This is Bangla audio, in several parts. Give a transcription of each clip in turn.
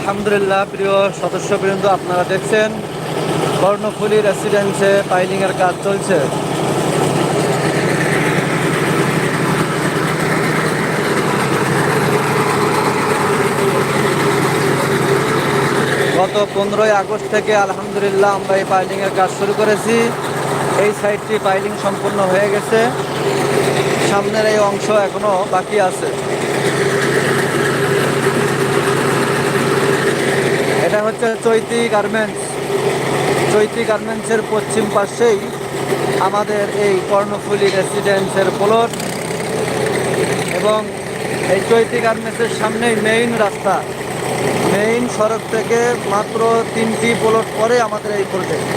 আলহামদুলিল্লাহ, প্রিয় সদস্য সদস্যবৃন্দ, আপনারা দেখছেন কর্ণফুলি রেসিডেন্সে পাইলিংয়ের কাজ চলছে। গত পনেরোই আগস্ট থেকে আলহামদুলিল্লাহ আমরা এই পাইলিংয়ের কাজ শুরু করেছি। এই সাইডটি পাইলিং সম্পূর্ণ হয়ে গেছে। সামনের এই অংশ এখনও বাকি আছে এটা হচ্ছে চৈতি গার্মেন্টস চৈতি গার্মেন্টসের পশ্চিম পাশেই আমাদের এই কর্ণফুলি রেসিডেন্সের প্লট এবং এই চৈতি গার্মেন্টসের সামনেই মেইন রাস্তা। মেইন সড়ক থেকে মাত্র তিনটি প্লট পরে আমাদের এই প্রজেক্ট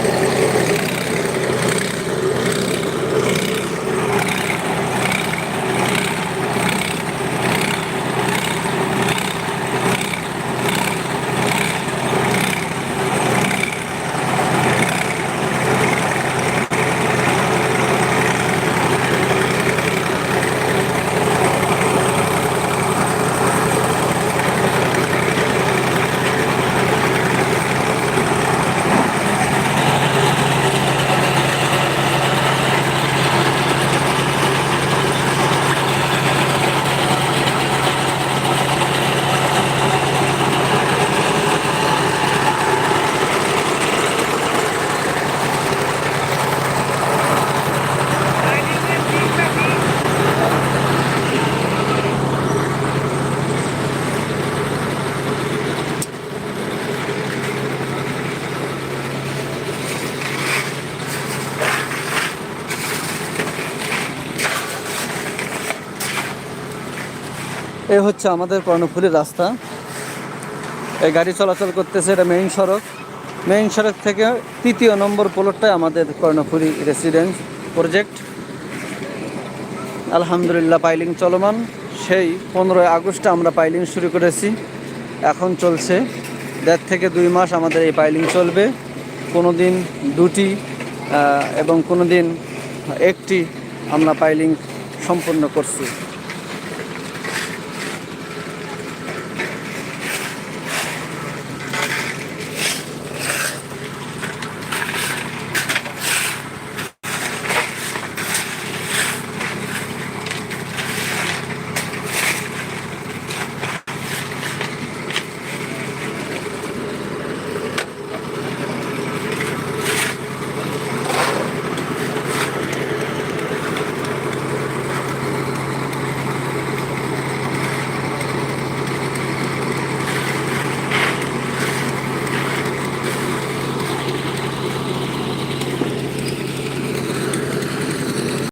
এ হচ্ছে আমাদের কর্ণফুলির রাস্তা। এই গাড়ি চলাচল করতেছে এটা মেইন সড়ক। মেইন সড়ক থেকে তৃতীয় নম্বর প্লটটাই আমাদের কর্ণফুলি রেসিডেন্স প্রজেক্ট আলহামদুলিল্লাহ পাইলিং চলমান। সেই পনেরোই আগস্টে আমরা পাইলিং শুরু করেছি। এখন চলছে। দেড় থেকে দুই মাস আমাদের এই পাইলিং চলবে। কোনো দিন দুটি এবং কোনো দিন একটি আমরা পাইলিং সম্পন্ন করছি।